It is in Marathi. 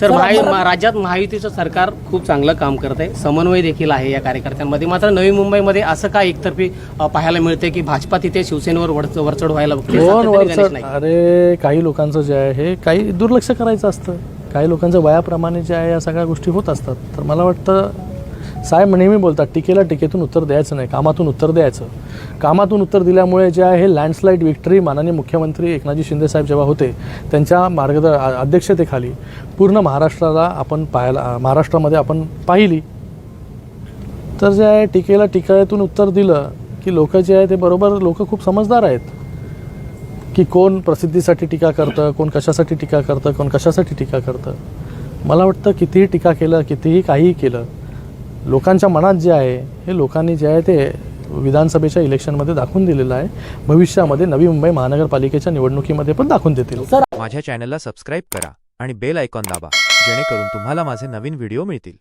सर महा मा- राज्यात महायुतीचं सरकार खूप चांगलं काम करत आहे समन्वय देखील आहे या कार्यकर्त्यांमध्ये. मात्र नवी मुंबईमध्ये असं का एकतर्फी पाहायला मिळते की भाजपा तिथे शिवसेनेवर वरच- वरचढ व्हायला बघते. अरे काही लोकांचं जे आहे हे काही दुर्लक्ष करायचं असतं. काही लोकांचं वयाप्रमाणे जे आहे या सगळ्या गोष्टी होत असतात. तर मला वाटतं साहेब नेहमी बोलतात टीकेला टीकेतून उत्तर द्यायचं नाही कामातून उत्तर द्यायचं. कामातून उत्तर दिल्यामुळे जे आहे लँडस्लाईड विक्टरी माननीय मुख्यमंत्री एकनाथजी शिंदे साहेब जेव्हा होते त्यांच्या मार्गद अध्यक्षतेखाली पूर्ण महाराष्ट्राला आपण पाहायला महाराष्ट्रामध्ये आपण पाहिली. तर जे आहे टीकेला टीकेतून उत्तर दिलं की लोक जे आहे ते बरोबर लोक खूप समजदार आहेत. की कोण प्रसिद्धीसाठी टीका करतं कोण कशासाठी टीका करतं कोण कशासाठी टीका करतं. मला वाटतं कितीही टीका केलं कितीही काहीही केलं लोकांच्या मनात जे आहे हे लोकांनी जे आहे ते विधानसभेच्या इलेक्शनमध्ये दाखवून दिलेलं आहे. भविष्यामध्ये नवी मुंबई महानगरपालिकेच्या निवडणुकीमध्ये पण दाखवून देतील. माझ्या चॅनलला सबस्क्राईब करा आणि बेल आयकॉन दाबा जेणेकरून तुम्हाला माझे नवीन व्हिडिओ मिळतील.